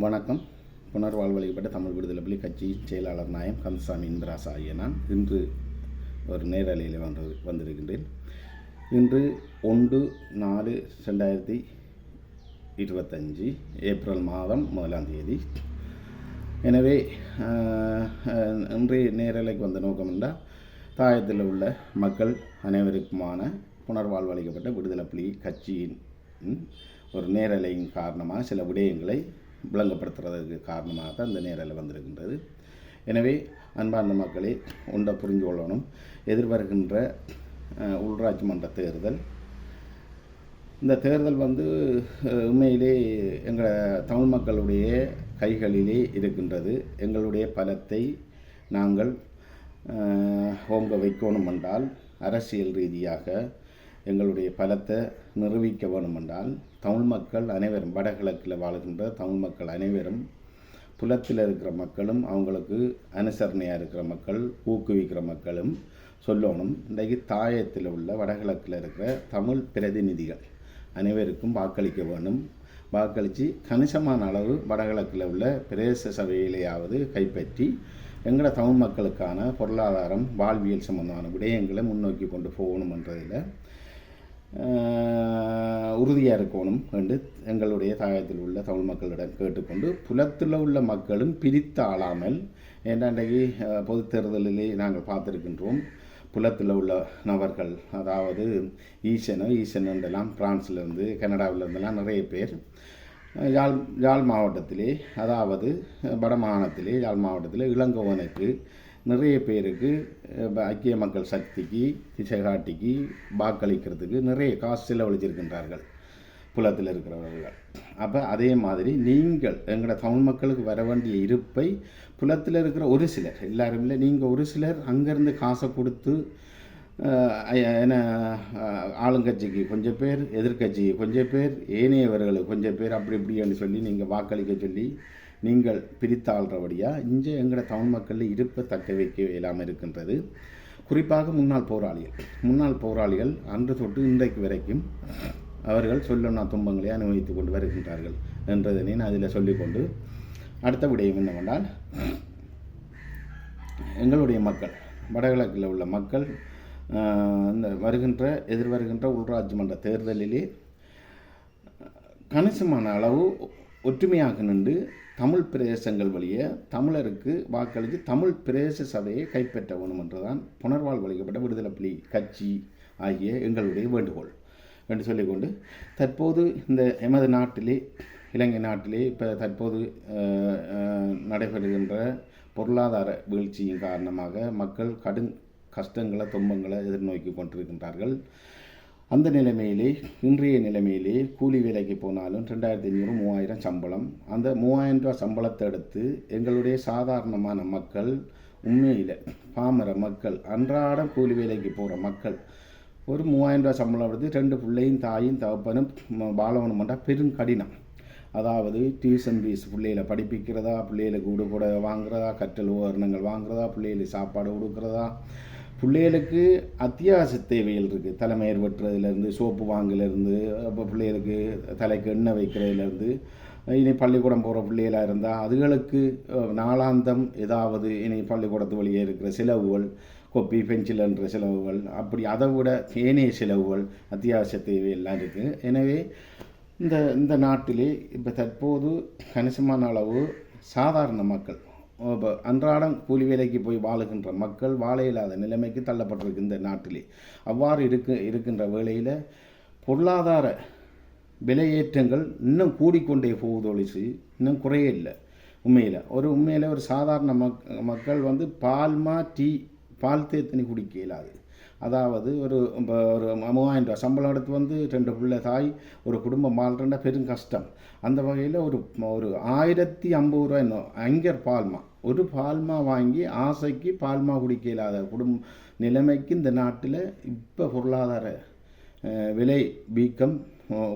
வணக்கம். புனர்வாழ்வளிக்கப்பட்ட தமிழ் விடுதலை புலி கட்சியின் செயலாளர் நாயம் கந்தசாமி இந்திராஸ் ஆகிய நான் இன்று ஒரு நேரலையில் வந்து வந்திருக்கின்றேன். இன்று ஒன்று நாலு ரெண்டாயிரத்தி இருபத்தஞ்சி ஏப்ரல் மாதம் முதலாம் தேதி. எனவே இன்றைய நேரலைக்கு வந்த நோக்கம் என்றால் தாயத்தில் உள்ள மக்கள் அனைவருக்குமான புனர்வாழ்வளிக்கப்பட்ட விடுதலை புலி கட்சியின் ஒரு நேரலையின் காரணமாக சில விடயங்களை விளங்கப்படுத்துறதுக்கு காரணமாக தான் இந்த நேரில் வந்திருக்கின்றது. எனவே அன்பார்ந்த மக்களே ஒன்றை புரிந்து கொள்ளணும். எதிர்வருகின்ற உள்ராட்சி உள்ளாட்சி மன்ற தேர்தல். இந்த தேர்தல் வந்து உண்மையிலே எங்கள் தமிழ் மக்களுடைய கைகளிலே இருக்கின்றது. எங்களுடைய பலத்தை நாங்கள் ஓங்க வைக்கணும் என்றால் அரசியல் ரீதியாக எங்களுடைய பலத்தை நிரூபிக்க வேணுமென்றால் தமிழ் மக்கள் அனைவரும் வடகிழக்கில் வாழ்கின்ற தமிழ் மக்கள் அனைவரும் புலத்தில் இருக்கிற மக்களும் அவங்களுக்கு அனுசரணையாக இருக்கிற மக்கள் ஊக்குவிக்கிற மக்களும் சொல்லணும். இன்றைக்கு தாயத்தில் உள்ள வடகிழக்கில் இருக்கிற தமிழ் பிரதிநிதிகள் அனைவருக்கும் வாக்களிக்க வேணும். வாக்களித்து கணிசமான அளவு வடகிழக்கில் உள்ள பிரதேச சபையிலேயாவது கைப்பற்றி எங்களோட தமிழ் மக்களுக்கான பொருளாதாரம் வாழ்வியல் சம்பந்தமான விடயங்களை முன்னோக்கி கொண்டு போகணுன்றதில் உறுதியாக இருக்கணும் என்று எங்களுடைய தாயத்தில் உள்ள தமிழ் மக்களிடம் கேட்டுக்கொண்டு புலத்தில் உள்ள மக்களும் பிரித்து ஆளாமல் ஏன்னா இன்றைக்கு தேர்தலிலே நாங்கள் பார்த்துருக்கின்றோம். புலத்தில் உள்ள நபர்கள் அதாவது ஈசனோ ஈசன் என்றெல்லாம் பிரான்ஸ்லேருந்து கனடாவிலேருந்தெல்லாம் நிறைய பேர் யாழ் யாழ் மாவட்டத்திலே அதாவது அஹ், வட மாகாணத்திலே யாழ் மாவட்டத்திலே இளங்கோவனுக்கு நிறைய பேருக்கு ஐக்கிய மக்கள் சக்திக்கு திசைகாட்டிக்கு வாக்களிக்கிறதுக்கு நிறைய காசு செலவழிச்சிருக்கின்றார்கள். புலத்தில் இருக்கிறவர்கள். அப்போ அதே மாதிரி நீங்கள் எங்களோட தமிழ் மக்களுக்கு வர வேண்டிய இருப்பை புலத்தில் இருக்கிற ஒரு சிலர் எல்லாரும் இல்லை நீங்கள் ஒரு சிலர் அங்கேருந்து காசை கொடுத்து என்ன ஆளுங்கட்சிக்கு கொஞ்சம் பேர் எதிர்க்கட்சிக்கு கொஞ்சம் பேர் ஏனையவர்களுக்கு கொஞ்சம் பேர் அப்படி இப்படின்னு சொல்லி நீங்கள் வாக்களிக்க சொல்லி நீங்கள் பிரித்தாள்றபடியாக இங்கே எங்களோட தமிழ் மக்களில் இருப்பை தக்க வைக்க இயலாமல் இருக்கின்றது. குறிப்பாக முன்னாள் போராளிகள். முன்னாள் போராளிகள் அன்று தொட்டு இன்றைக்கு வரைக்கும் அவர்கள் சொல்லனா துன்பங்களை அனுபவித்து கொண்டு வருகின்றார்கள் என்றதனை நான் அதில் சொல்லிக்கொண்டு அடுத்த விடயம் என்னவென்றால் எங்களுடைய மக்கள் வடகிழக்கில் உள்ள மக்கள் இந்த வருகின்ற எதிர்வருகின்ற உள்ராட்சி மன்ற தேர்தலிலே கணிசமான அளவு ஒற்றுமையாக நின்று தமிழ் பிரதேசங்கள் வழியே தமிழருக்கு வாக்களித்து தமிழ் பிரதேச சபையை கைப்பற்ற வேணும் என்றுதான் புனர்வாழ்வளிக்கப்பட்ட விடுதலை புலி கட்சி ஆகிய எங்களுடைய வேண்டுகோள் என்று சொல்லிக்கொண்டு தற்போது இந்த எமது நாட்டிலே இலங்கை நாட்டிலே இப்போ தற்போது நடைபெறுகின்ற பொருளாதார வீழ்ச்சியின் காரணமாக மக்கள் கடும் கஷ்டங்களை துன்பங்களை எதிர்நோக்கி கொண்டிருக்கின்றார்கள். அந்த நிலைமையிலே இன்றைய நிலைமையிலே கூலி வேலைக்கு போனாலும் ரெண்டாயிரத்தி ஐநூறு மூவாயிரம் சம்பளம். அந்த மூவாயிரம் ரூபாய் சம்பளத்தை எடுத்து எங்களுடைய சாதாரணமான மக்கள் உண்மையில் பாமர மக்கள் அன்றாடம் கூலி வேலைக்கு போகிற மக்கள் ஒரு மூவாயிரம் ரூபா சம்பளம் எடுத்து ரெண்டு பிள்ளையும் தாயும் தகப்பனும் பாலவனும் பண்ணால் பெரும் கடினம். அதாவது டியூஷன் ஃபீஸ் பிள்ளைகளை படிப்பிக்கிறதா பிள்ளைகளுக்கு கூட வாங்குறதா கற்றல் உபகரணங்கள் வாங்குறதா பிள்ளைகளுக்கு சாப்பாடு கொடுக்குறதா பிள்ளைகளுக்கு அத்தியாவசிய தேவைகள் இருக்குது தலைமையர் வெட்டுறதுலேருந்து சோப்பு வாங்கலேருந்து அப்போ பிள்ளைகளுக்கு தலைக்கு எண்ணெய் வைக்கிறதுலேருந்து இனி பள்ளிக்கூடம் போகிற பிள்ளைகளாக இருந்தால் அதுகளுக்கு நாளாந்தம் ஏதாவது இனி பள்ளிக்கூடத்து வழியே இருக்கிற செலவுகள் கொப்பி பென்சில் என்ற செலவுகள் அப்படி அதை விட ஏனைய செலவுகள் அத்தியாவசிய தேவையெல்லாம் இருக்குது எனவே இந்த இந்த நாட்டிலே இப்போ தற்போது கணிசமான அளவு சாதாரண மக்கள் இப்போ அன்றாடம் கூலி வேலைக்கு போய் வாழுகின்ற மக்கள் வாழ இல்லாத நிலைமைக்கு தள்ளப்பட்டிருக்கு இந்த நாட்டிலே. அவ்வாறு இருக்கு இருக்கின்ற வேளையில் பொருளாதார விலையேற்றங்கள் இன்னும் கூடிக்கொண்டே போகுது இன்னும் குறைய இல்லை. உண்மையில் ஒரு உண்மையில் ஒரு சாதாரண மக் மக்கள் வந்து பால்மா டீ பால் தேத்தனி குடிக்க இயலாது. அதாவது ஒரு இப்போ ஒரு மூவாயிரம் ரூபா சம்பளம் எடுத்து வந்து ரெண்டு பிள்ளை தாய் ஒரு குடும்பம் வாழ்றேன்னா பெரும் கஷ்டம். அந்த வகையில் ஒரு ஒரு ஆயிரத்தி ஐம்பது ரூபா இன்னும் அங்கர் பால்மா ஒரு பால்மா வாங்கி ஆசைக்கு பால்மா குடிக்க இல்லாத குடும்ப நிலைமைக்கு இந்த நாட்டில் இப்போ பொருளாதார விலை வீக்கம்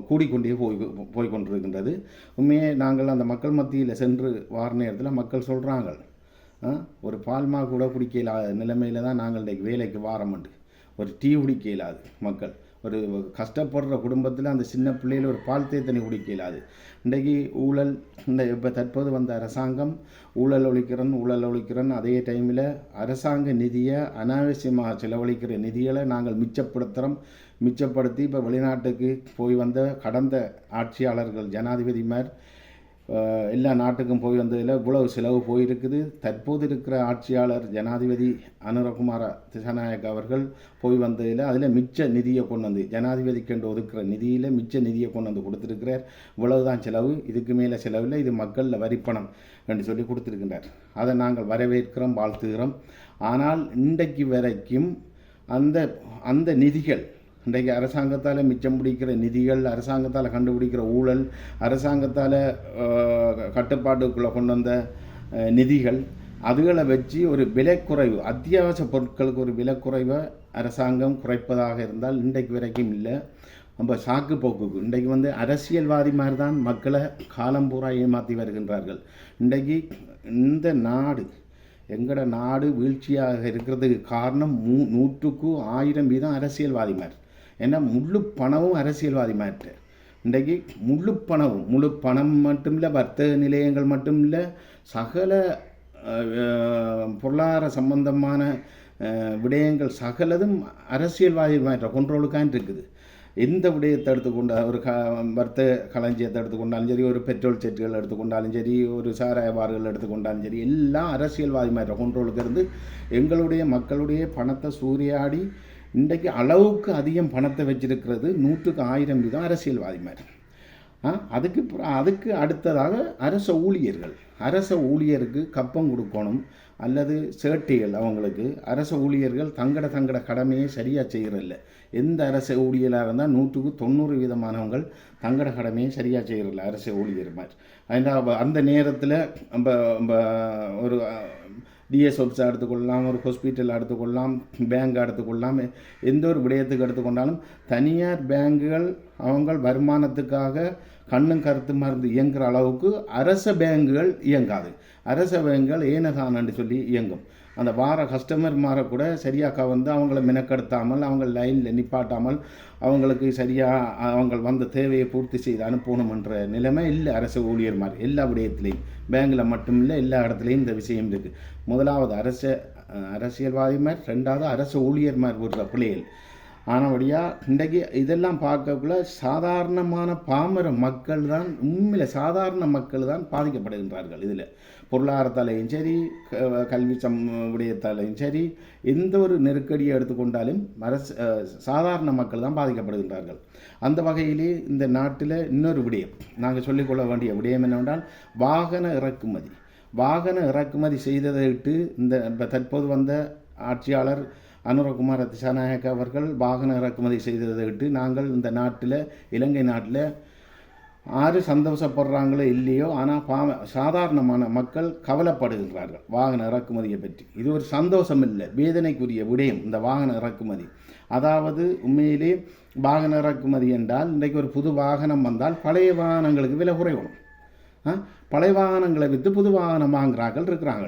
கூடிக்கொண்டே போய் போய் கொண்டிருக்கின்றது. உண்மையே நாங்கள் அந்த மக்கள் மத்தியில் சென்று வார நேரத்தில் மக்கள் சொல்கிறாங்க ஒரு பால்மா கூட குடிக்க இல்லாத நிலைமையில் தான் நாங்கள் இன்றைக்கு வேலைக்கு வாரமுண்டு ஒரு டீ குடிக்க இல்லாது மக்கள். ஒரு கஷ்டப்படுற குடும்பத்தில் அந்த சின்ன பிள்ளையில் ஒரு பால் தேத்தனி குடிக்க இயலாது இன்றைக்கு ஊழல் இந்த இப்போ தற்போது வந்த அரசாங்கம் ஊழல் ஒழிக்கிறன் ஊழல் ஒழிக்கிறன். அதே டைமில் அரசாங்க நிதியை அனாவசியமாக செலவழிக்கிற நிதிகளை நாங்கள் மிச்சப்படுத்துகிறோம் மிச்சப்படுத்தி இப்போ வெளிநாட்டுக்கு போய் வந்த கடந்த ஆட்சியாளர்கள் ஜனாதிபதிமார் எல்லா நாட்டுக்கும் போய் வந்ததில் இவ்வளவு செலவு போயிருக்குது. தற்போது இருக்கிற ஆட்சியாளர் ஜனாதிபதி அனுரகுமார திசாநாயக் அவர்கள் போய் வந்ததில் அதில் மிச்ச நிதியை கொண்டு வந்து ஜனாதிபதிக்கென்று ஒதுக்கிற நிதியில் மிச்ச நிதியை கொண்டு வந்து கொடுத்துருக்கிறார். இவ்வளவுதான் செலவு. இதுக்கு மேலே செலவில்லை இது மக்களில் வரிப்பணம் என்று சொல்லி கொடுத்துருக்கின்றார். அதை நாங்கள் வரவேற்கிறோம் வாழ்த்துகிறோம். ஆனால் இன்றைக்கு வரைக்கும் அந்த அந்த நிதிகள் இன்றைக்கு அரசாங்கத்தால் மிச்சம் பிடிக்கிற நிதிகள் அரசாங்கத்தால் கண்டுபிடிக்கிற ஊழல் அரசாங்கத்தால் கட்டுப்பாட்டுக்குள்ளே கொண்டு வந்த நிதிகள் அதுகளை வச்சு ஒரு விலைக்குறைவு அத்தியாவசிய பொருட்களுக்கு ஒரு விலைக்குறைவை அரசாங்கம் குறைப்பதாக இருந்தால் இன்றைக்கு வரைக்கும் இல்லை. நம்ம சாக்கு போக்குக்கு. இன்றைக்கு வந்து அரசியல்வாதி மாதிரி தான் மக்களை காலம் பூரா ஏமாற்றி வருகின்றார்கள். இன்றைக்கு இந்த நாடு எங்களோட நாடு வீழ்ச்சியாக இருக்கிறதுக்கு காரணம் மூ நூற்றுக்கு ஆயிரம் வீதம் அரசியல்வாதிமார் ஏன்னா முழு பணமும் அரசியல்வாதிமார்ட்டு இன்றைக்கு முழு பணமும் முழு பணம் மட்டும் இல்லை வர்த்தக நிலையங்கள் மட்டும் இல்லை சகல பொருளாதார சம்பந்தமான விடயங்கள் சகலதும் அரசியல்வாதிமாற்ற கொண்ட்ரோலுக்கான் இருக்குது. எந்த விடயத்தை எடுத்துக்கொண்டா ஒரு க வர்த்தக களஞ்சியத்தை எடுத்துக்கொண்டாலும் சரி ஒரு பெட்ரோல் செட்டுகள் எடுத்துக்கொண்டாலும் சரி ஒரு சாராய பார்கள் எடுத்துக்கொண்டாலும் சரி எல்லாம் அரசியல்வாதி மாதிரி கொண்ட்ரோலுக்கு இருந்து எங்களுடைய மக்களுடைய பணத்தை சூறையாடி இன்றைக்கு அளவுக்கு அதிகம் பணத்தை வச்சிருக்கிறது நூற்றுக்கு ஆயிரம் வீதம் அரசியல்வாதி மாதிரி. அதுக்கு அதுக்கு அடுத்ததாக அரச ஊழியர்கள். அரச ஊழியருக்கு கப்பம் கொடுக்கணும் அல்லது சேட்டைகள் அவங்களுக்கு. அரச ஊழியர்கள் தங்கட தங்கட கடமையை சரியாக செய்கிறதில்ல எந்த அரச ஊழியராக இருந்தால் நூற்றுக்கு தொண்ணூறு வீதமானவங்கள் தங்கட கடமையை சரியாக செய்கிறதில்ல அரச ஊழியர் மாதிரி. அந்த அந்த நேரத்தில் நம்ம நம்ம ஒரு டிஎஸ் ஆஃபீஸாக எடுத்துக்கொள்ளலாம் ஒரு ஹாஸ்பிட்டல் எடுத்துக்கொள்ளலாம் பேங்க் எடுத்துக்கொள்ளலாம் எந்த ஒரு விடயத்துக்கு எடுத்துக்கொண்டாலும் தனியார் பேங்குகள் அவங்க வருமானத்துக்காக கண்ணும் கருத்து மருந்து இயங்குகிற அளவுக்கு அரச பேங்குகள் இயங்காது. அரச பேங்குகள் ஏனகானன்னு சொல்லி இயங்கும். அந்த வார கஸ்டமர் மாற கூட சரியாக வந்து அவங்கள மெனக்கெடுத்தாமல் அவங்க லைனில் நிப்பாட்டாமல் அவங்களுக்கு சரியாக அவங்க வந்த தேவையை பூர்த்தி செய்து அனுப்பணுமன்ற நிலைமை இல்லை அரசு ஊழியர் மாதிரி எல்லா விடயத்திலையும். பேங்கில் மட்டும் இல்லை எல்லா இடத்துலையும் இந்த விஷயம் இருக்குது முதலாவது அரச அரசியல்வாதி மாதிரி ரெண்டாவது அரசு ஊழியர் மாதிரி விடுற பிள்ளைகள். ஆனபடியாக இன்றைக்கு இதெல்லாம் பார்க்கக்குள்ள சாதாரணமான பாமர மக்கள் தான் உண்மையில் சாதாரண மக்கள் தான் பாதிக்கப்படுகின்றார்கள் இதில். பொருளாதாரத்தாலையும் சரி க- கல்வி சம் விடயத்தாலையும் சரி எந்த ஒரு நெருக்கடியை எடுத்துக்கொண்டாலும் அரசு சாதாரண மக்கள் தான் பாதிக்கப்படுகின்றார்கள். அந்த வகையிலே இந்த நாட்டில் இன்னொரு விடயம் நாங்கள் சொல்லிக்கொள்ள வேண்டிய விடயம் என்னவென்றால் வாகன இறக்குமதி. வாகன இறக்குமதி செய்ததை விட்டு இந்த தற்போது வந்த ஆட்சியாளர் அனுரகுமார திசாநாயக் அவர்கள் வாகன இறக்குமதி செய்ததை விட்டு நாங்கள் இந்த நாட்டில் இலங்கை நாட்டில் ஆறு சந்தோஷப்படுறாங்களோ இல்லையோ ஆனால் பா சாதாரணமான மக்கள் கவலைப்படுகின்றார்கள் வாகன இறக்குமதியை பற்றி. இது ஒரு சந்தோஷம் இல்லை வேதனைக்குரிய விடயம் இந்த வாகன இறக்குமதி. அதாவது உண்மையிலே வாகன இறக்குமதி என்றால் இன்றைக்கு ஒரு புது வாகனம் வந்தால் பழைய வாகனங்களுக்கு விலை குறையணும். ஆ? பழைய வாகனங்களை விற்று புது வாகனம் வாங்குறார்கள் இருக்கிறாங்க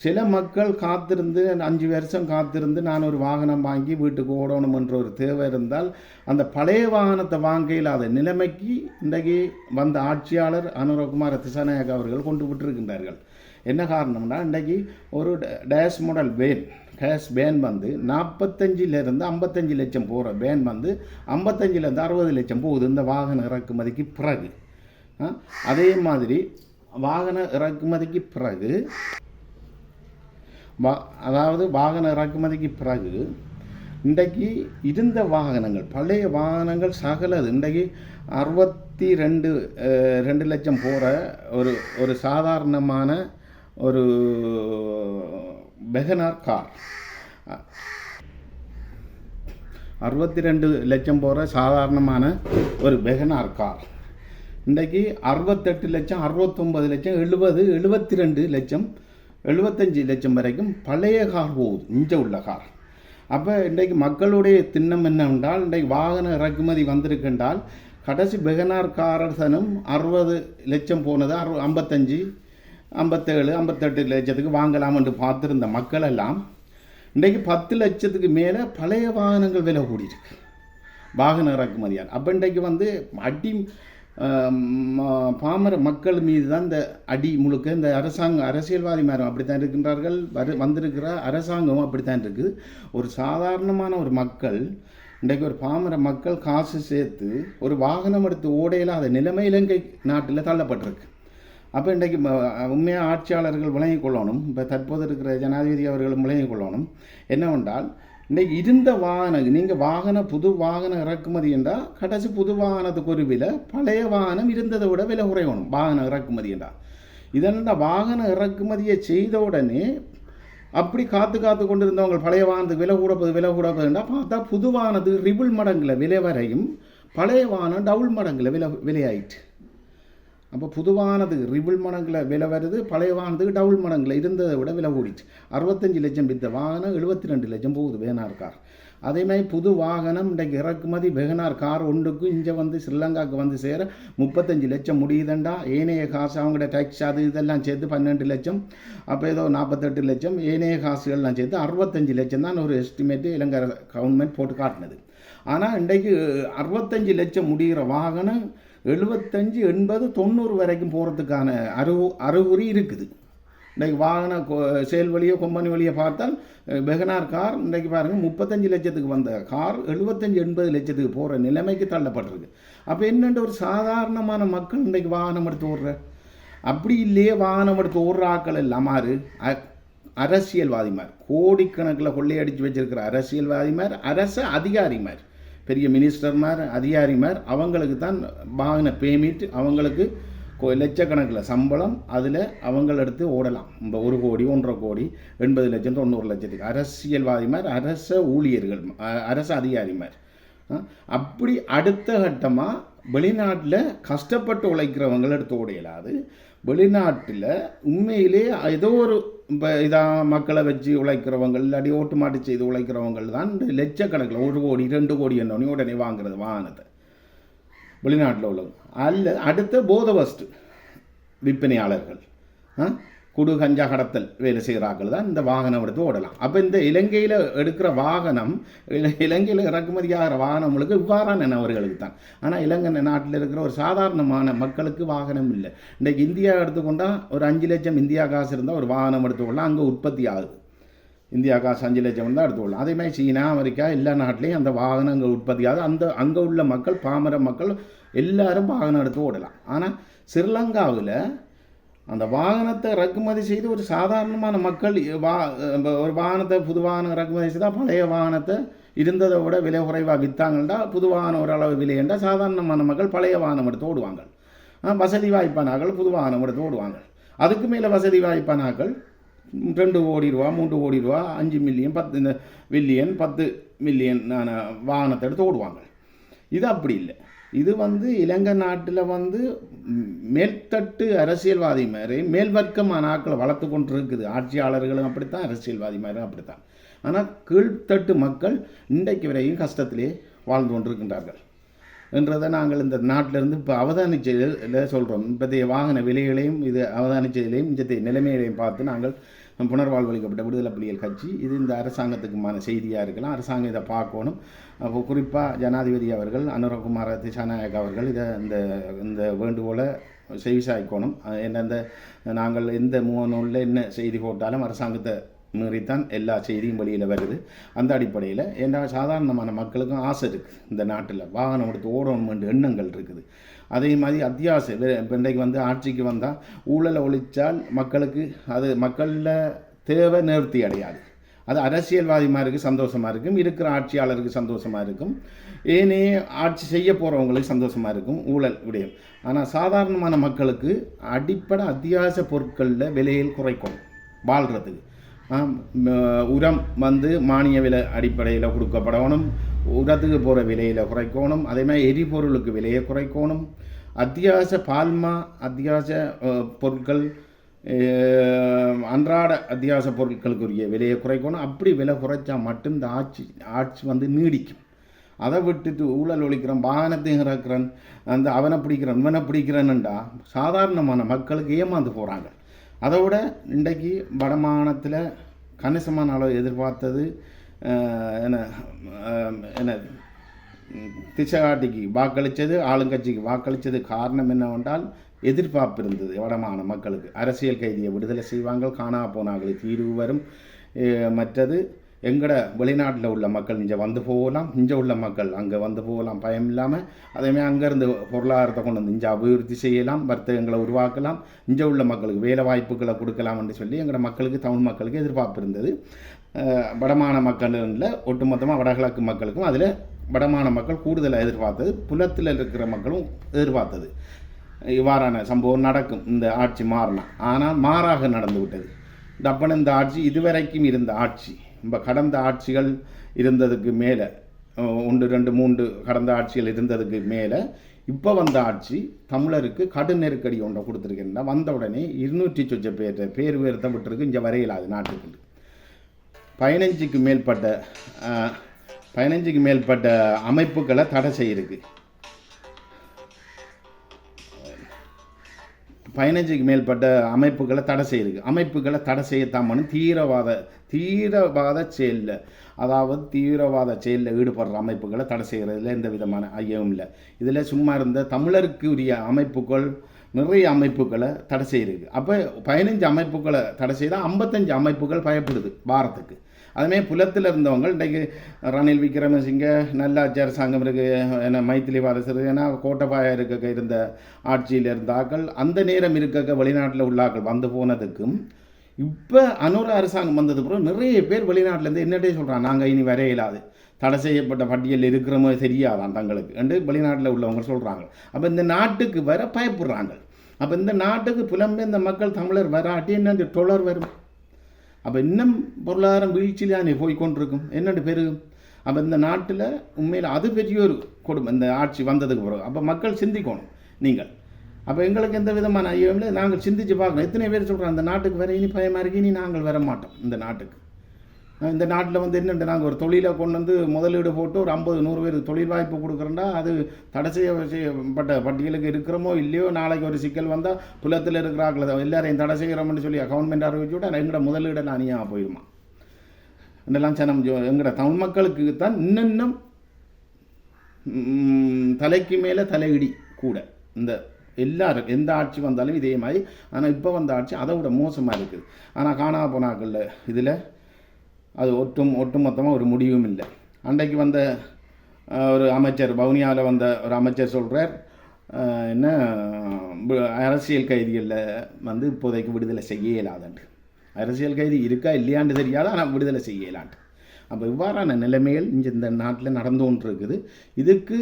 சில மக்கள் காத்திருந்து அஞ்சு வருஷம் காத்திருந்து நான் ஒரு வாகனம் வாங்கி வீட்டுக்கு ஓடணும் என்ற ஒரு தேவை இருந்தால் அந்த பழைய வாகனத்தை வாங்க இல்லாத நிலைமைக்கு இன்றைக்கு வந்த ஆட்சியாளர் அனுரகுமார் திசாநாயக் அவர்கள் கொண்டு விட்டிருக்கின்றார்கள். என்ன காரணம்னா இன்றைக்கி ஒரு ட- டேஷ் மாடல் வேன் கேஷ் பேன் வந்து நாற்பத்தஞ்சிலேருந்து ஐம்பத்தஞ்சு லட்சம் போகிற பேன் வந்து ஐம்பத்தஞ்சிலேருந்து அறுபது லட்சம் போகுது இந்த வாகன இறக்குமதிக்கு பிறகு. அதே மாதிரி வாகன இறக்குமதிக்கு பிறகு வா அதாவது வாகன இறக்குமதிக்கு பிறகு இன்றைக்கு இருந்த வாகனங்கள் பழைய வாகனங்கள் சகலது இன்றைக்கு அறுபத்தி ரெண்டு ரெண்டு லட்சம் போகிற ஒரு ஒரு சாதாரணமான ஒரு பெகனார் கார் அறுபத்தி ரெண்டு லட்சம் போகிற சாதாரணமான ஒரு பெகனார் கார் இன்றைக்கு அறுபத்தெட்டு லட்சம் அறுபத்தொம்பது லட்சம் எழுபது எழுபத்தி ரெண்டு லட்சம் எழுபத்தஞ்சி லட்சம் வரைக்கும் பழைய கார் போகுது இஞ்ச உள்ள கார். அப்போ இன்றைக்கு மக்களுடைய திண்ணம் என்னவென்றால் இன்றைக்கு வாகன இறக்குமதி வந்திருக்கின்றால் கடைசி பெகனார் காரசனும் அறுபது லட்சம் போனது அறு ஐம்பத்தஞ்சு ஐம்பத்தேழு ஐம்பத்தெட்டு லட்சத்துக்கு வாங்கலாம் என்று பார்த்துருந்த மக்கள் எல்லாம் இன்றைக்கு பத்து லட்சத்துக்கு மேலே பழைய வாகனங்கள் விலை கூடியிருக்கு. வாகன இறக்குமதியால். அப்போ இன்றைக்கு வந்து அடி பாமர மக்கள் மீது தான் இந்த அடி முழுக்க இந்த அரசாங்கம் அரசியல்வாதி மேரம் அப்படித்தான் இருக்கின்றார்கள் வரு வந்திருக்கிற அரசாங்கமும் அப்படித்தான் இருக்குது ஒரு சாதாரணமான ஒரு மக்கள் இன்றைக்கு ஒரு பாமர மக்கள் காசு சேர்த்து ஒரு வாகனம் எடுத்து ஓடையில்லாத நிலைமை இலங்கை நாட்டில் தள்ளப்பட்டிருக்கு. அப்போ இன்றைக்கு உண்மையாக ஆட்சியாளர்கள் விளங்கிக் கொள்ளணும் இப்போ தற்போது இருக்கிற ஜனாதிபதி அவர்களும் விளங்கிக் கொள்ளணும். என்னவென்றால் இன்றைக்கு இருந்த வாகனம் நீங்கள் வாகன புது வாகனம் இறக்குமதி என்றால் கடைசி புது வாகனத்துக்கு ஒரு விலை பழைய வாகனம் இருந்ததை விட விலை குறையணும் வாகனம் இறக்குமதி என்றால் இதனால் வாகன இறக்குமதியை செய்த உடனே அப்படி காத்து காத்து கொண்டு இருந்தவங்க பழைய வாகனத்துக்கு விலை கூடப்போது விலை கூட பார்த்தா புது வாகனத்துக்கு ரிபிள் மடங்கில் விலை வரையும் பழைய வாகனம் டபுள் மடங்கில் விலை விலையாயிட்டு. அப்போ புதுவானது ரிபிள் மடங்கில் விலை வருது பழைய வாகனத்துக்கு டபுள் மடங்கில் இருந்ததை விட விலை கூடிச்சு. அறுபத்தஞ்சு லட்சம் வித்த வாகனம் எழுபத்தி ரெண்டு லட்சம் போகுது வேனார் கார். அதேமாதிரி புது வாகனம் இன்றைக்கு இறக்குமதி வெகனார் கார் ஒன்றுக்கு இங்கே வந்து ஸ்ரீலங்காவுக்கு வந்து சேர முப்பத்தஞ்சு லட்சம் முடியுதுண்டா. ஏனைய காசு அவங்களோட டேக்ஸ் அது இதெல்லாம் சேர்த்து பன்னெண்டு லட்சம். அப்போ ஏதோ நாற்பத்தெட்டு லட்சம் ஏனைய காசுகள்லாம் சேர்த்து அறுபத்தஞ்சு லட்சம் தான் ஒரு எஸ்டிமேட்டு இலங்கை கவர்மெண்ட் போட்டு காட்டினது. ஆனால் இன்றைக்கு அறுபத்தஞ்சு லட்சம் முடிகிற வாகனம் எழுபத்தஞ்சு எண்பது தொண்ணூறு வரைக்கும் போகிறதுக்கான அறிவு அறிகுறி இருக்குது. இன்றைக்கு வாகன செயல் வழியோ கொம்பனி வழியோ பார்த்தால் பெகனார் வெகனார் கார் இன்றைக்கு பாருங்கள் முப்பத்தஞ்சு லட்சத்துக்கு வந்த கார் எழுபத்தஞ்சு எண்பது லட்சத்துக்கு போகிற நிலைமைக்கு தள்ளப்பட்டிருக்கு. அப்போ என்னென்று ஒரு சாதாரணமான மக்கள் இன்றைக்கு வாகனம் எடுத்து ஓடுற? அப்படி இல்லையே வாகனம் எடுத்து ஓடுற ஆக்கள் எல்லாம் மாறு. அ- அரசியல்வாதிமார் கோடிக்கணக்கில் கொள்ளையடித்து வச்சிருக்கிற அரசியல்வாதிமார் அரச அதிகாரிமார். பெரிய மினிஸ்டர்மார் அதிகாரிமார் அவங்களுக்கு தான் வாங்கின பேமெண்ட் அவங்களுக்கு லட்சக்கணக்கில் சம்பளம் அதில் அவங்கள எடுத்து ஓடலாம். இந்த ஒரு கோடி ஒன்றரை கோடி எண்பது லட்சம் தொண்ணூறு லட்சத்துக்கு. அரசியல்வாதிமார் அரச ஊழியர்கள் அரசு அரச அதிகாரிமார். அப்படி அடுத்த கட்டமாக வெளிநாட்டில் கஷ்டப்பட்டு உழைக்கிறவங்களை எடுத்து ஓட இயலாது வெளிநாட்டில் உண்மையிலே ஏதோ ஒரு இப்போ இதாக மக்களை வச்சு உழைக்கிறவங்க இல்லாட்டி ஓட்டு மாட்டு செய்து உழைக்கிறவங்க தான் லட்சக்கணக்கில் ஒரு கோடி ரெண்டு கோடி என்னோடனே உடனே வாங்குறது வாகனத்தை வெளிநாட்டில் உள்ளவங்க. அல்ல அடுத்த போதவஸ்து விற்பனையாளர்கள். ஆ? குடு கஞ்சா கடத்தல் வேலை செய்கிறார்கள் தான் இந்த வாகனம் எடுத்து ஓடலாம். அப்போ இந்த இலங்கையில் எடுக்கிற வாகனம் இல- இலங்கையில் இறக்குமதி ஆகிற வாகனங்களுக்கு இவ்வாறான நபர்களுக்கு தான். ஆனால் இலங்கை நாட்டில் இருக்கிற ஒரு சாதாரணமான மக்களுக்கு வாகனம் இல்லை. இன்றைக்கு இந்தியா எடுத்துக்கொண்டால் ஒரு அஞ்சு லட்சம் இந்தியா காசு இருந்தால் ஒரு வாகனம் எடுத்துக்கொள்ளலாம் அங்கே உற்பத்தி ஆகுது. இந்தியா காசு அஞ்சு லட்சம் தான் எடுத்துக்கொள்ளலாம் அதேமாதிரி சீனா அமெரிக்கா எல்லா நாட்டிலையும் அந்த வாகனங்கள் உற்பத்தி ஆகுது. அந்த அங்கே உள்ள மக்கள் பாமர மக்கள் எல்லாரும் வாகனம் எடுத்து ஓடலாம். ஆனால் ஸ்ரீலங்காவில் அந்த வாகனத்தை இறக்குமதி செய்து ஒரு சாதாரணமான மக்கள் வா ஒரு வாகனத்தை புது வாகனம் இறக்குமதி செய்தால் பழைய வாகனத்தை இருந்ததை விட விலை குறைவாக விற்றாங்கண்டா புது வாகனம் ஓரளவு விலையண்டா சாதாரணமான மக்கள் பழைய வாகனம் எடுத்து ஓடுவாங்க. வசதி வாய்ப்பானாக்கள் புது வாகனம் எடுத்து ஓடுவாங்க. அதுக்கு மேலே வசதி வாய்ப்பானாக்கள் ரெண்டு கோடி ரூபா மூன்று கோடி ரூபா அஞ்சு மில்லியன் பத்து இந்த மில்லியன் பத்து மில்லியன் வாகனத்தை எடுத்து ஓடுவாங்க. இது அப்படி இல்லை. இது வந்து இலங்கை நாட்டில் வந்து மேல்தட்டு அரசியல்வாதி மாதிரி மேல்வர்க்கமான ஆட்களை வளர்த்து கொண்டு இருக்குது ஆட்சியாளர்களும் அப்படித்தான் அரசியல்வாதி மாதிரி அப்படித்தான். ஆனால் கீழ்த்தட்டு மக்கள் இன்றைக்கு வரையும் கஷ்டத்திலே வாழ்ந்து கொண்டிருக்கின்றார்கள். என்றதை நாங்கள் இந்த நாட்டிலிருந்து இப்போ அவதானிச்சதில் சொல்கிறோம் இப்போதைய வாகன விலைகளையும் இது அவதானிச்சதிலையும் இந்த நிலைமைகளையும் பார்த்து நாங்கள் புனர்வாழ்வளிக்கப்பட்ட விடுதலை புலிகள் கட்சி. இது இந்த அரசாங்கத்துக்குமான செய்தியாக இருக்கலாம். அரசாங்கம் இதை பார்க்கணும். அப்போ குறிப்பாக ஜனாதிபதி அவர்கள் அனுரகுமார திசாநாயக் அவர்கள் இதை இந்த இந்த வேண்டுகோளை செவிசாய்க்கணும் அஹ் என்னெந்த நாங்கள் எந்த முகநூலில் என்ன செய்தி போட்டாலும் அரசாங்கத்தை மீறித்தான் எல்லா செய்தியும் வெளியில் வருது. அந்த அடிப்படையில் ஏன்னா சாதாரணமான மக்களுக்கும் ஆசை இருக்குது இந்த நாட்டில் வாகனம் எடுத்து ஓடணும் எண்ணங்கள் இருக்குது. அதே மாதிரி அத்தியாவசிய இன்றைக்கு வந்து ஆட்சிக்கு வந்தால் ஊழலை ஒழிச்சால் மக்களுக்கு அது மக்களில் தேவை நிவர்த்தி அடையாது. அது அரசியல்வாதிமாருக்கு சந்தோஷமாக இருக்கும் இருக்கிற ஆட்சியாளருக்கு சந்தோஷமாக இருக்கும். ஏனே ஆட்சி செய்ய போகிறவங்களுக்கு சந்தோஷமாக இருக்கும் ஊழல் விடயம். ஆனால் சாதாரணமான மக்களுக்கு அடிப்படை அத்தியாவசிய பொருட்களில் விலையில் குறைக்கும் வாழ்கிறதுக்கு உரம் வந்து மானிய விலை அடிப்படையில் கொடுக்கப்படணும். உரத்துக்கு போகிற விலையில் குறைக்கணும். அதே மாதிரி எரிபொருளுக்கு விலையை குறைக்கணும். அத்தியாவசிய பால்மா அத்தியாவசிய பொருட்கள் அன்றாட அத்தியாவசிய பொருட்களுக்குரிய விலையை குறைக்கணும். அப்படி விலை குறைச்சா மட்டும் இந்த ஆட்சி ஆட்சி வந்து நீடிக்கும். அதை விட்டுட்டு ஊழல் ஒழிக்கிறான் வாகனத்தை இறக்குறன் அந்த அவனை பிடிக்கிறன் இவனை பிடிக்கிறேன்னுண்டா சாதாரணமான மக்களுக்கு ஏமாந்து போகிறாங்க அதை விட இன்றைக்கு வடமாகாணத்தில் கணிசமான அளவு எதிர்பார்த்தது என்ன என்ன ம், வாக்களித்தது ஆளுங்கட்சிக்கு வாக்களித்தது காரணம் என்னவென்றால் எதிர்பார்ப்பு இருந்தது வடமான மக்களுக்கு. அரசியல் கைதியை விடுதலை செய்வாங்க காணா போனாங்களே தீர்வு வரும் மற்றது எங்கட வெளிநாட்டில் உள்ள மக்கள் இங்கே வந்து போகலாம் இங்கே உள்ள மக்கள் அங்கே வந்து போகலாம். பயம் இல்லாமல் அதேமாதிரி அங்கேருந்து பொருளாதாரத்தை கொண்டு வந்து இங்கே அபிவிருத்தி செய்யலாம் வர்த்தகங்களை உருவாக்கலாம் இங்கே உள்ள மக்களுக்கு வேலை வாய்ப்புகளை கொடுக்கலாம்னு சொல்லி எங்களோட மக்களுக்கு தமிழ் மக்களுக்கு எதிர்பார்ப்பு இருந்தது. வடமான மக்களில் ஒட்டுமொத்தமாக வடகிழக்கு மக்களுக்கும் அதில் வடமான மக்கள் கூடுதலாக எதிர்பார்த்தது புலத்தில் இருக்கிற மக்களும் எதிர்பார்த்தது. இவ்வாறான சம்பவம் நடக்கும். இந்த ஆட்சி மாறினா. ஆனால் மாறாக நடந்து விட்டது டப்பன் இந்த ஆட்சி இதுவரைக்கும் இருந்த ஆட்சி. கடந்த ஆட்சிகள் இருந்ததுக்கு மேலே ஒன்று ரெண்டு மூன்று கடந்த ஆட்சிகள் இருந்ததுக்கு மேலே இப்போ வந்த ஆட்சி தமிழருக்கு கடும் நெருக்கடி ஒன்றை கொடுத்துருக்கேன்னா வந்த உடனே இருநூற்றி சொச்ச பேர் பேர் உயர்த்தம் விட்டுருக்கு. இங்கே வரையிலாது நாட்டுக்கு. பதினஞ்சுக்கு மேற்பட்ட பதினஞ்சுக்கு மேற்பட்ட அமைப்புகளை தடை செய்யிருக்கு. பதினஞ்சுக்கு மேற்பட்ட அமைப்புகளை தடை செய்யிருக்கு அமைப்புகளை தடை செய்யத்தாமனு தீவிரவாத தீவிரவாத செயலில் அதாவது தீவிரவாத செயலில் ஈடுபடுற அமைப்புகளை தடை செய்கிறதுல எந்த விதமான ஐயமும் இல்லை. இதில் சும்மா இருந்த தமிழருக்கு உரிய அமைப்புகள் நிறைய அமைப்புகளை தடை செய்யிருக்கு அப்போ பதினஞ்சு அமைப்புகளை தடை செய்தால் ஐம்பத்தஞ்சு அமைப்புகள் பயப்படுது பாரத்துக்கு. அதுமே புலத்தில் இருந்தவங்க. இன்றைக்கு ரணில் விக்ரமசிங்க நல்லாட்சி அரசாங்கம் இருக்கு என்ன மைத்திலி வாரசர் ஏன்னா கோட்டபாய இருக்க இருந்த ஆட்சியில் இருந்த ஆக்கள் அந்த நேரம் இருக்க வெளிநாட்டில் உள்ள ஆக்கள் வந்து போனதுக்கும். இப்போ அனூர் அரசாங்கம் வந்தது பிறகு நிறைய பேர் வெளிநாட்டிலேருந்து என்னட்டே சொல்கிறாங்க நாங்கள் இனி வர இயலாது தடை செய்யப்பட்ட பட்டியலில் இருக்கிறோமோ தெரியாதான் தங்களுக்கு என்று வெளிநாட்டில் உள்ளவங்க சொல்கிறாங்க அப்போ இந்த நாட்டுக்கு வர பயப்படுறாங்க. அப்போ இந்த நாட்டுக்கு புலம்பெயர்ந்த மக்கள் தமிழர் வராட்டி என்ன டொலர் வரும்? அப்போ இன்னும் பொருளாதாரம் வீழ்ச்சியில் தானே போய் கொண்டிருக்கும். என்னென்னு பெருகும் அப்போ இந்த நாட்டில் உண்மையில் அது பெரிய ஒரு கொடுமை. இந்த ஆட்சி வந்ததுக்கு பிறகு. அப்போ மக்கள் சிந்திக்கணும் நீங்கள். அப்போ எங்களுக்கு எந்த விதமான ஐயோ இல்லை. நாங்கள் சிந்திச்சு பார்க்கணும். எத்தனை பேர் சொல்கிறோம் அந்த நாட்டுக்கு வேறு இனி பயமாக இருக்கு. இனி நாங்கள் வர மாட்டோம். இந்த நாட்டுக்கு. இந்த நாட்டில் வந்து என்னென்று நாங்கள் ஒரு தொழிலை கொண்டு வந்து முதலீடு போட்டு ஒரு ஐம்பது நூறு பேருக்கு தொழில் வாய்ப்பு கொடுக்குறோம்னா அது தடை செய்ய செய்யப்பட்ட பட்டியலுக்கு இருக்கிறோமோ இல்லையோ நாளைக்கு ஒரு சிக்கல் வந்தால் புலத்தில் இருக்கிறாங்கள எல்லாரையும் தடை செய்கிறோம்னு சொல்லி கவர்மெண்ட் அறிவிச்சு விட எங்களோட முதலீடை அணியாக போயிடுமா இதெல்லாம் சனம் எங்களோட தமிழ் மக்களுக்கு தான் இன்னும் தலைக்கு மேலே தலையிடி கூட. இந்த எல்லாரும் எந்த ஆட்சி வந்தாலும் இதே மாதிரி. ஆனால் இப்போ வந்த ஆட்சி அதை விட மோசமாக இருக்குது. ஆனால் காணா போனாக்கள் இதில் அது ஒட்டும் ஒட்டுமொத்தமாக ஒரு முடிவும் இல்லை. அன்றைக்கு வந்த ஒரு அமைச்சர் வவுனியாவில் வந்த ஒரு அமைச்சர் சொல்கிறார் என்ன அரசியல் கைதிகளில் வந்து இப்போதைக்கு விடுதலை செய்ய இயலாதுன்ட்டு. அரசியல் கைதி இருக்கா இல்லையாண்டு தெரியாது ஆனால் விடுதலை செய்ய இயலாண்டு அப்போ இவ்வாறான நிலைமைகள் இங்கே இந்த நாட்டில் நடந்து கொண்டு இருக்குது இதுக்கு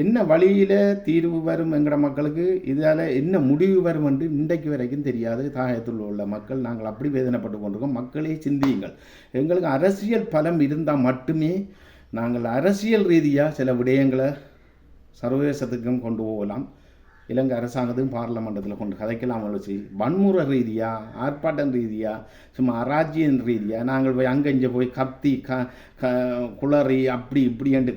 என்ன வழியில் தீர்வு வரும் என்கிற மக்களுக்கு இதால் என்ன முடிவு வரும் என்று இன்றைக்கு வரைக்கும் தெரியாது. தாயத்தில் உள்ள மக்கள் நாங்கள் அப்படி வேதனைப்பட்டு கொண்டிருக்கோம். மக்களே சிந்தியுங்கள். எங்களுக்கு அரசியல் பலம் இருந்தால் மட்டுமே நாங்கள் அரசியல் ரீதியாக சில விடயங்களை சர்வதேசத்துக்கும் கொண்டு போகலாம். இலங்கை அரசாங்கத்தையும் பார்லமெண்டத்தில் கொண்டு கதைக்கலாம் வச்சு. வன்முறை ரீதியாக ஆர்ப்பாட்டம் ரீதியாக சும்மா அராஜ்யம் ரீதியாக நாங்கள் போய் அங்கே இங்கே போய் கத்தி க க குளறி அப்படி இப்படின்ட்டு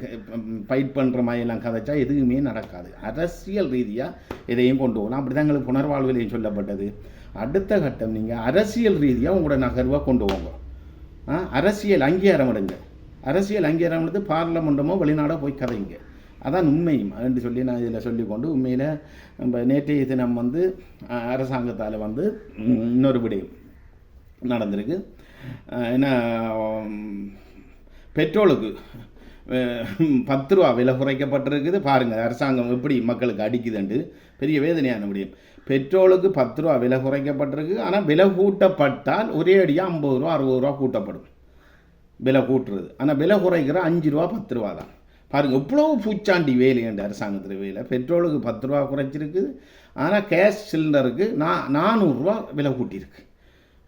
ஃபைட் பண்ணுற மாதிரிலாம் கதைச்சா எதுவுமே நடக்காது. அரசியல் ரீதியாக இதையும் கொண்டு போகலாம். அப்படி தான் எங்களுக்கு புனர்வாழ்விலையும் சொல்லப்பட்டது. அடுத்த கட்டம் நீங்கள் அரசியல் ரீதியாக உங்களோட நகர்வை கொண்டு போங்க. ஆ, அரசியல் அங்கீகாரம் எடுங்க. அரசியல் அங்கீகாரம் எடுத்து பார்லமெண்டமோ வெளிநாடோ போய் கதைங்க. அதான் உண்மையும் என்று சொல்லி நான் இதில் சொல்லிக்கொண்டு உண்மையில் நம்ம நேற்றைய தினம் வந்து அரசாங்கத்தால் வந்து இன்னொரு விடயம் நடந்திருக்கு. என்ன பெட்ரோலுக்கு பத்து ரூபா விலை குறைக்கப்பட்டிருக்குது. பாருங்கள் அரசாங்கம் எப்படி மக்களுக்கு அடிக்குதுண்டு பெரிய வேதனையான முடியும் பெட்ரோலுக்கு பத்து ரூபா விலை குறைக்கப்பட்டிருக்கு. ஆனால் விலை கூட்டப்பட்டால் ஒரே அடியாக ஐம்பது ரூபா அறுபது ரூபா கூட்டப்படும். விலை கூட்டுறது. ஆனால் விலை குறைக்கிற அஞ்சு ரூபா பத்து ரூபா தான். பாருங்கள் எவ்வளோ பூச்சாண்டி வேலையுண்டு அரசாங்கத்தில் வேலை. பெட்ரோலுக்கு பத்து ரூபா குறைச்சிருக்குது ஆனால் கேஸ் சிலிண்டருக்கு நான் நானூறுரூவா விலை கூட்டியிருக்கு.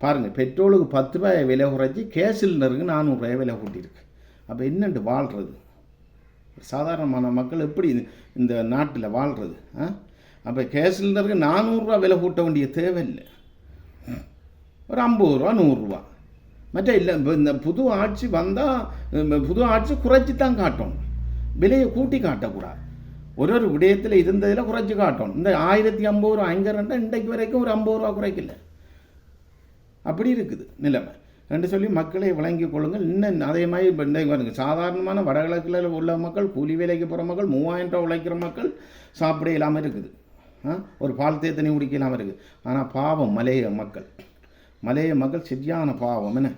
பாருங்கள் பெட்ரோலுக்கு பத்து ரூபாய் விலை குறைச்சி கேஸ் சிலிண்டருக்கு நானூறுரூவாய் விலை கூட்டியிருக்கு. அப்போ என்னண்டு வாழ்கிறது சாதாரணமான மக்கள் எப்படி இந்த- நாட்டில் வாழ்கிறது ஆ? அப்போ கேஸ் சிலிண்டருக்கு நானூறுரூவா விலை கூட்ட வேண்டிய தேவையில்லை. ஒரு ஐம்பது ரூபா நூறுரூவா மற்ற இல்லை இப்போ இந்த புது ஆட்சி வந்தால் புது ஆட்சி குறைச்சி தான் காட்டணும் விலையை கூட்டி காட்டக்கூடாது. ஒரு ஒரு விடயத்தில் இருந்ததில் குறைச்சி காட்டணும். இந்த ஆயிரத்தி ஐம்பது ரூபா அங்கே ரெண்டா இன்றைக்கு வரைக்கும் ஒரு ஐம்பது ரூபா குறைக்கல. அப்படி இருக்குது நிலைமை. என்று சொல்லி மக்களை வழங்கி கொள்ளுங்கள். இன்னும் அதே மாதிரி இப்ப சாதாரணமான வடகிழக்கில் உள்ள மக்கள் கூலி வேலைக்கு போகிற மக்கள் மூவாயிரம் ரூபா உழைக்கிற மக்கள் சாப்பிட இல்லாமல் இருக்குது. ஒரு பால் தண்ணி குடிக்க இல்லாமல் இருக்குது. ஆனால் பாவம் மலைய மக்கள். மலைய மக்கள் சரியான பாவம் என்ன?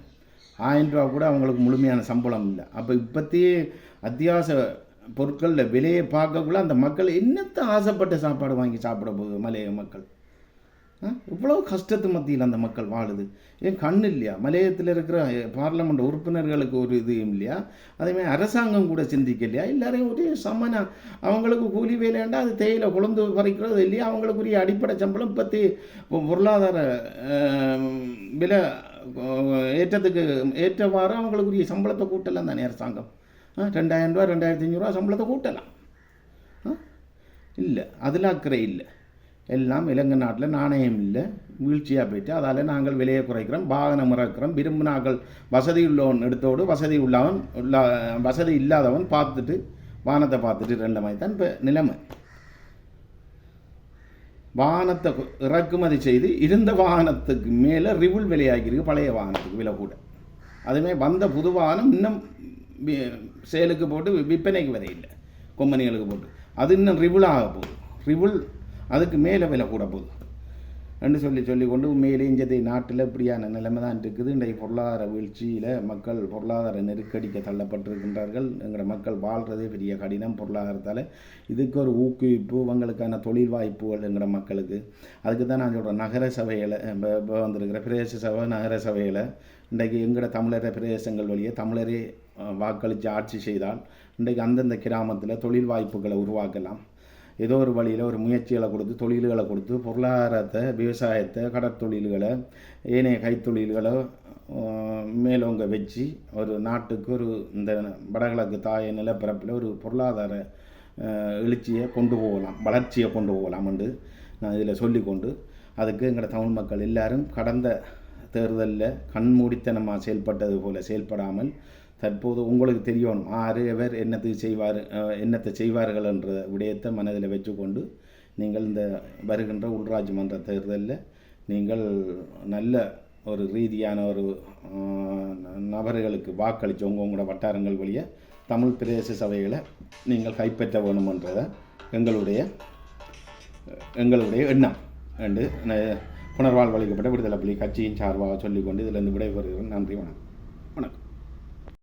ஆயிரம் ரூபா கூட அவங்களுக்கு முழுமையான சம்பளம் இல்லை. அப்போ இப்போத்தையே அத்தியாவசிய பொருட்களில் விலையை பார்க்கக்குள்ள அந்த மக்கள் என்னத்தை ஆசைப்பட்டு சாப்பாடு வாங்கி சாப்பிட போகுது மலைய மக்கள்? இவ்வளோ கஷ்டத்து மத்தியில் அந்த மக்கள் வாழுது. ஏன் கண் இல்லையா? மலையத்தில் இருக்கிற பார்லமெண்ட் உறுப்பினர்களுக்கு ஒரு இது இல்லையா? அதேமாதிரி அரசாங்கம் கூட சிந்திக்கலையா? எல்லாரையும் ஒரே சமனா. அவங்களுக்கு கூலி வேலையாண்டா அது தேயிலை கொழுந்து பறிக்கிறது இல்லையா? அவங்களுக்குரிய அடிப்படை சம்பளம் பற்றி பொருளாதார விலை ஏற்றத்துக்கு ஏற்றவாறு அவங்களுக்குரிய சம்பளத்தை கூட்டலாம் தானே அரசாங்கம். ரெண்டாயிரம் ரூபா ரெண்டாயிரத்தி ஐநூறுரூவா சம்பளத்தை கூட்டலாம் இல்லை அதில் அக்கறை இல்லை எல்லாம் இலங்கை நாட்டில் நாணயம் இல்லை வீழ்ச்சியாக போயிட்டு அதால் நாங்கள் விலையை குறைக்கிறோம் வாகனம் இறக்கிறோம் விரும்பினாக்கள் வசதி உள்ளவன் எடுத்தோடு வசதி உள்ளவன் உள்ள வசதி இல்லாதவன் பார்த்துட்டு வானத்தை பார்த்துட்டு ரெண்ட மாதிரி தான் இப்போ நிலைமை வாகனத்தை இறக்குமதி செய்து இருந்த வாகனத்துக்கு மேலே ரிவுல் விலையாகிருக்கு பழைய வாகனத்துக்கு விலை கூட அதுமே வந்த புது வாகனம் இன்னும் சேலுக்கு போட்டு விற்பனைக்கு வரையில்லை கொம்பனிகளுக்கு போட்டு அது இன்னும் ரிவுல் ஆக போகுது ரிவுல் அதுக்கு மேலே விலை கூட போகுது என்று சொல்லி சொல்லி கொண்டு உண்மையிலே இஞ்சதை நாட்டில் இப்படியான நிலைமை தான் இருக்குது இன்றைய பொருளாதார வீழ்ச்சியில் மக்கள் பொருளாதார நெருக்கடிக்க தள்ளப்பட்டிருக்கின்றார்கள் எங்களோட மக்கள் வாழ்கிறதே பெரிய கடினம் பொருளாதாரத்தால் இதுக்கு ஒரு ஊக்குவிப்பு உங்களுக்கான தொழில் வாய்ப்புகள் எங்களோட மக்களுக்கு அதுக்கு தான் நான் சொல்கிறேன் நகர சபையில் இப்போ வந்திருக்கிற பிரதேச சபை நகர சபையில் இன்றைக்கு எங்களோட தமிழர பிரதேசங்கள் வழியே தமிழரே வாக்களித்து ஆட்சி செய்தால் இன்றைக்கு அந்தந்த கிராமத்தில் தொழில் வாய்ப்புகளை உருவாக்கலாம். ஏதோ ஒரு வழியில் ஒரு முயற்சிகளை கொடுத்து தொழில்களை கொடுத்து பொருளாதாரத்தை விவசாயத்தை கடற்தொழில்களை ஏனைய கைத்தொழில்களை மேலோங்க வச்சு ஒரு நாட்டுக்கு ஒரு இந்த வடகிழக்கு தாய நிலப்பரப்பில் ஒரு பொருளாதார எழுச்சியை கொண்டு போகலாம் வளர்ச்சியை கொண்டு போகலாம் என்று நான் இதில் சொல்லிக்கொண்டு அதுக்கு எங்களோட தமிழ் மக்கள் எல்லாரும் கடந்த தேர்தலில் கண்மூடித்தனமாக செயல்பட்டது போல் செயல்படாமல் தற்போது உங்களுக்கு தெரியணும் ஆறு எவர் என்னத்தை செய்வார் என்னத்தை செய்வார்கள் என்ற விடயத்தை மனதில் வச்சுக்கொண்டு நீங்கள் இந்த வருகின்ற உள்ளாட்சி மன்ற தேர்தலில் நீங்கள் நல்ல ஒரு ரீதியான ஒரு நபர்களுக்கு வாக்களித்து உங்களோட வட்டாரங்கள் வழிய தமிழ் பிரதேச சபைகளை நீங்கள் கைப்பற்ற வேணுமென்றதை எங்களுடைய எங்களுடைய எண்ணம். என்று ந- புனர்வாழ்வளிக்கப்பட்ட விடுதலை புலி கட்சியின் சார்பாக சொல்லிக்கொண்டு இதிலிருந்து விடைபெறுகிறேன். நன்றி வணக்கம்.